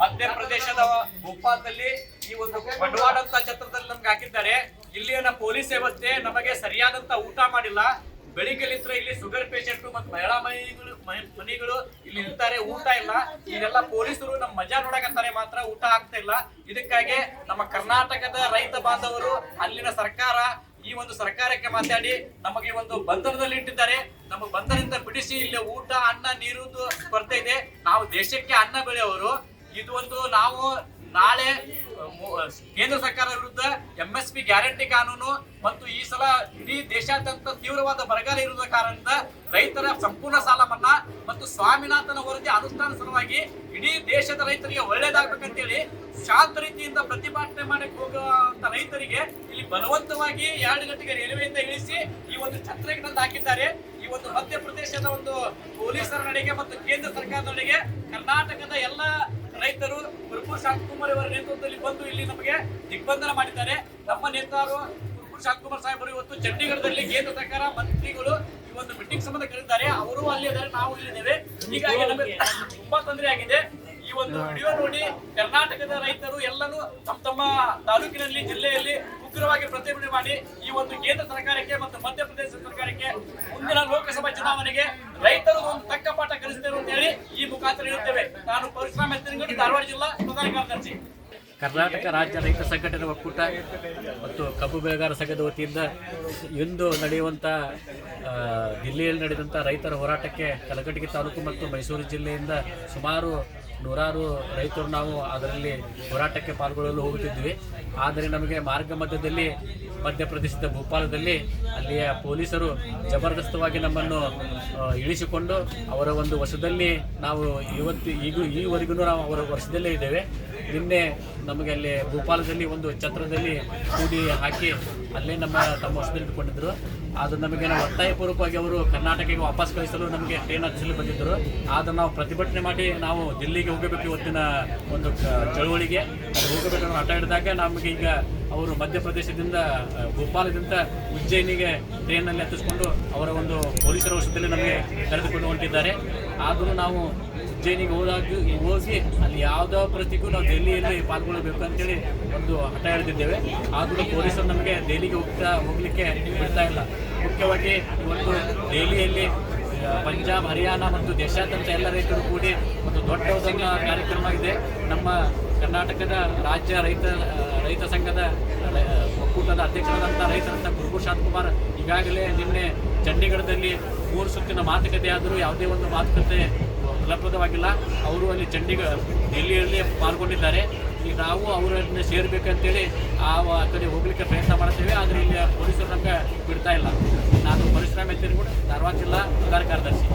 ಮಧ್ಯಪ್ರದೇಶದ ಭೋಪಾಲ್ದಲ್ಲಿ ಈ ಒಂದು ಬಂಡವಾಳ ಅಂತ ಛತ್ರದಲ್ಲಿ ನಮ್ಗೆ ಹಾಕಿದ್ದಾರೆ. ಇಲ್ಲಿನ ಪೊಲೀಸ್ ವ್ಯವಸ್ಥೆ ನಮಗೆ ಸರಿಯಾದಂತ ಊಟ ಮಾಡಿಲ್ಲ. ಬೆಳಿಗ್ಗೆಲಿಂತ್ರ ಇಲ್ಲಿ ಶುಗರ್ ಪೇಷಂಟ್ ಮತ್ತು ಮಹಿಳಾ ಮನೆಗಳು ಮನೆ- ಮನೆಗಳು ಇಲ್ಲಿ ಇರ್ತಾರೆ ಊಟ ಇಲ್ಲ. ಇದೆಲ್ಲ ಪೊಲೀಸರು ನಮ್ಮ ಮಜಾ ನೋಡಕತ್ತಾರೆ ಮಾತ್ರ. ಊಟ ಆಗ್ತಾ ಇಲ್ಲ. ಇದಕ್ಕಾಗಿ ನಮ್ಮ ಕರ್ನಾಟಕದ ರೈತ ಬಾಂಧವರು, ಅಲ್ಲಿನ ಸರ್ಕಾರ ಈ ಒಂದು ಸರ್ಕಾರಕ್ಕೆ ಮಾತಾಡಿ ನಮಗೆ ಒಂದು ಬಂಧನದಲ್ಲಿ ಇಟ್ಟಿದ್ದಾರೆ. ನಮ್ಮ ಬಂಧನದಿಂದ ಬಿಡಿಸಿ ಇಲ್ಲಿ ಊಟ, ಅನ್ನ, ನೀರು ಬರ್ತಾ ಇದೆ. ನಾವು ದೇಶಕ್ಕೆ ಅನ್ನ ಬೆಳೆಯವರು ಇದು ಒಂದು ನಾವು ನಾಳೆ ಕೇಂದ್ರ ಸರ್ಕಾರ ವಿರುದ್ಧ ಎಂ ಎಸ್ ಪಿ ಗ್ಯಾರಂಟಿ ಕಾನೂನು ಮತ್ತು ಈ ಸಲ ಇಡೀ ದೇಶಾದ್ಯಂತ ತೀವ್ರವಾದ ಬರಗಾಲ ಇರುವ ಕಾರಣದಿಂದ ರೈತರ ಸಂಪೂರ್ಣ ಸಾಲ ಮನ್ನಾ ಮತ್ತು ಸ್ವಾಮಿನಾಥನ ವರದಿ ಅನುಷ್ಠಾನ ಸಲುವಾಗಿ ಇಡೀ ದೇಶದ ರೈತರಿಗೆ ಒಳ್ಳೇದಾಗ್ಬೇಕಂತೇಳಿ ಶಾಂತ ರೀತಿಯಿಂದ ಪ್ರತಿಭಟನೆ ಮಾಡಕ್ಕೆ ಹೋಗುವಂತ ರೈತರಿಗೆ ಇಲ್ಲಿ ಬಲವಂತವಾಗಿ ಎರಡು ಗಂಟೆಗೆ ರೈಲ್ವೆಯಿಂದ ಇಳಿಸಿ ಈ ಒಂದು ಛತ್ರಕ್ಕೆ ತಂದು ಹಾಕಿದ್ದಾರೆ ಈ ಒಂದು ಮಧ್ಯಪ್ರದೇಶದ ಒಂದು ಪೊಲೀಸರ ನಡೆಗೆ ಮತ್ತು ಕೇಂದ್ರ ಸರ್ಕಾರದ ನಡೆಗೆ ಕರ್ನಾಟಕದ ಎಲ್ಲ ರೈತರು ಕುರುಪುರ್ ಶಾಂತಕುಮಾರ್ ಅವರ ನೇತೃತ್ವದಲ್ಲಿ ಬಂದು ಇಲ್ಲಿ ನಮಗೆ ದಿಗ್ಬಂಧನ ಮಾಡಿದ್ದಾರೆ. ನಮ್ಮ ನೇತಾರು ಕುರುಪುರ್ ಶಾಂತಕುಮಾರ್ ಸಾಹೇಬರು ಇವತ್ತು ಚಂಡೀಗಢದಲ್ಲಿ ಕೇಂದ್ರ ಸರ್ಕಾರ ಮಂತ್ರಿಗಳು ಈ ಒಂದು ಮೀಟಿಂಗ್ ಸಂಬಂಧ ಕರೆದಿದ್ದಾರೆ ಅವರು ಅಲ್ಲಿ ಇದ್ದಾರೆ, ನಾವು ಇಲ್ಲಿದ್ದೇವೆ ಹೀಗಾಗಿ ನಮಗೆ ತುಂಬಾ ತೊಂದರೆ ಆಗಿದೆ. ಈ ಒಂದು ವಿಡಿಯೋ ನೋಡಿ ಕರ್ನಾಟಕದ ರೈತರು ಎಲ್ಲರೂ ತಮ್ಮ ತಮ್ಮ ತಾಲೂಕಿನಲ್ಲಿ, ಜಿಲ್ಲೆಯಲ್ಲಿ ಉಗ್ರವಾಗಿ ಪ್ರತಿಭಟನೆ ಮಾಡಿ ಈ ಒಂದು ಕೇಂದ್ರ ಸರ್ಕಾರಕ್ಕೆ ಮತ್ತು ಮಧ್ಯಪ್ರದೇಶ ಸರ್ಕಾರಕ್ಕೆ ಮುಂದಿನ ಲೋಕಸಭಾ ಚುನಾವಣೆಗೆ ರೈತರು ಒಂದು ತಕ್ಕ ಪಾಠ ಕಲಿಸ್ತೇವೆ ಅಂತ ಹೇಳಿ ಈ ಮುಖಾಂತರ ಹೇಳುತ್ತೇವೆ ನಾನು ಪರಶುರಾಮ ಎತ್ತನಗಡಿ ಧಾರವಾಡ ಜಿಲ್ಲಾ ಪ್ರಧಾನ ಕಾರ್ಯದರ್ಶಿ ಕರ್ನಾಟಕ ರಾಜ್ಯ ರೈತ ಸಂಘಟನೆ ಒಕ್ಕೂಟ ಮತ್ತು ಕಬ್ಬು ಬೆಳೆಗಾರ ಸಂಘದ ವತಿಯಿಂದ ಇಂದು ನಡೆಯುವಂಥ ದಿಲ್ಲಿಯಲ್ಲಿ ನಡೆದಂಥ ರೈತರ ಹೋರಾಟಕ್ಕೆ ಕಲಘಟಗಿ ತಾಲೂಕು ಮತ್ತು ಮೈಸೂರು ಜಿಲ್ಲೆಯಿಂದ ಸುಮಾರು ನೂರಾರು ರೈತರು ನಾವು ಅದರಲ್ಲಿ ಹೋರಾಟಕ್ಕೆ ಪಾಲ್ಗೊಳ್ಳಲು ಹೋಗುತ್ತಿದ್ವಿ. ಆದರೆ ನಮಗೆ ಮಾರ್ಗ ಮಧ್ಯದಲ್ಲಿ ಮಧ್ಯಪ್ರದೇಶದ ಭೋಪಾಲದಲ್ಲಿ ಅಲ್ಲಿಯ ಪೊಲೀಸರು ಜಬರ್ದಸ್ತವಾಗಿ ನಮ್ಮನ್ನು ಇಳಿಸಿಕೊಂಡು ಅವರ ಒಂದು ವಶದಲ್ಲಿ ನಾವು ಇವತ್ತು ಈಗ, ಈವರೆಗೂ ನಾವು ಅವರ ವರ್ಷದಲ್ಲೇ ಇದ್ದೇವೆ. ನಿನ್ನೆ ನಮಗೆ ಅಲ್ಲಿ ಭೋಪಾಲದಲ್ಲಿ ಒಂದು ಛತ್ರದಲ್ಲಿ ಕೂಡಿ ಹಾಕಿ ಅಲ್ಲೇ ನಮ್ಮ, ತಮ್ಮ ವಶದಲ್ಲಿ ಇಟ್ಕೊಂಡಿದ್ರು. ಅದು ನಮಗೆ ನಾವು ಒತ್ತಾಯಪೂರ್ವಕವಾಗಿ ಅವರು ಕರ್ನಾಟಕಕ್ಕೆ ವಾಪಸ್ ಕಳಿಸಲು ನಮಗೆ ಟ್ರೈನ್ ಹಚ್ಚಲು ಬಂದಿದ್ದರು. ಆದರೆ ನಾವು ಪ್ರತಿಭಟನೆ ಮಾಡಿ ನಾವು ದಿಲ್ಲಿಗೆ ಹೋಗಬೇಕು ಇವತ್ತಿನ ಒಂದು ಚಳುವಳಿಗೆ. ಅದು ಹೋಗಬೇಕು ಆಟ ಹಿಡಿದಾಗ ನಮಗೆ ಈಗ ಅವರು ಮಧ್ಯಪ್ರದೇಶದಿಂದ ಭೋಪಾಲದಿಂದ ಉಜ್ಜಯಿನಿಗೆ ಟ್ರೈನಲ್ಲಿ ಹತ್ತಿಸ್ಕೊಂಡು ಅವರ ಒಂದು ಪೊಲೀಸರ ವಶದಲ್ಲಿ ನಮಗೆ ಕರೆದುಕೊಂಡು ಹೊಂಟಿದ್ದಾರೆ. ಆದರೂ ನಾವು ಉಜ್ಜಯಿನಿಗೆ ಹೋದಾಗ, ಹೋಗಿ ಅಲ್ಲಿ ಯಾವುದೋ ಪ್ರತಿಗೂ ನಾವು ದೆಹಲಿಯಲ್ಲಿ ಪಾಲ್ಗೊಳ್ಳಬೇಕು ಅಂತೇಳಿ ಒಂದು ಹಠ ಹಿಡಿದಿದ್ದೇವೆ. ಆದರೂ ಪೊಲೀಸರು ನಮಗೆ ದೆಹಲಿಗೆ ಹೋಗ್ತಾ ಹೋಗಲಿಕ್ಕೆ ಬಿಡ್ತಾ ಇಲ್ಲ. ಮುಖ್ಯವಾಗಿ ಇವತ್ತು ದೆಹಲಿಯಲ್ಲಿ ಪಂಜಾಬ್, ಹರಿಯಾಣ ಮತ್ತು ದೇಶಾದ್ಯಂತ ಎಲ್ಲ ರೈತರು ಕೂಡಿ ಒಂದು ದೊಡ್ಡ ಕಾರ್ಯಕ್ರಮ ಇದೆ. ನಮ್ಮ ಕರ್ನಾಟಕದ ರಾಜ್ಯ ರೈತ ರೈತ ಸಂಘದ ಒಕ್ಕೂಟದ ಅಧ್ಯಕ್ಷರಾದಂಥ ರೈತರಂತ ಗುರುಗು ಶಾಂತಕುಮಾರ್ ಈಗಾಗಲೇ ನಿನ್ನೆ ಚಂಡೀಗಢದಲ್ಲಿ ಮೂರು ಸುತ್ತಿನ ಮಾತುಕತೆ ಆದರೂ ಯಾವುದೇ ಒಂದು ಮಾತುಕತೆ ಫಲಪ್ರದವಾಗಿಲ್ಲ. ಅವರು ಅಲ್ಲಿ ಚಂಡೀಗಢ ಡೆಲ್ಲಿಯಲ್ಲಿ ಪಾಲ್ಗೊಂಡಿದ್ದಾರೆ. ಈಗ ನಾವು ಅವರನ್ನು ಸೇರ್ಬೇಕಂತೇಳಿ ಆ ಕಡೆ ಹೋಗ್ಲಿಕ್ಕೆ ಪ್ರಯತ್ನ ಮಾಡ್ತೇವೆ, ಆದರೆ ಇಲ್ಲಿ ಪೊಲೀಸರು ನಮಗೆ ಬಿಡ್ತಾ ಇಲ್ಲ. ನಾನು ಪರಶುರಾಮ್ ಕೂಡ, ಧಾರವಾಡ ಜಿಲ್ಲಾ ಸುಧಾರ ಕಾರ್ಯದರ್ಶಿ.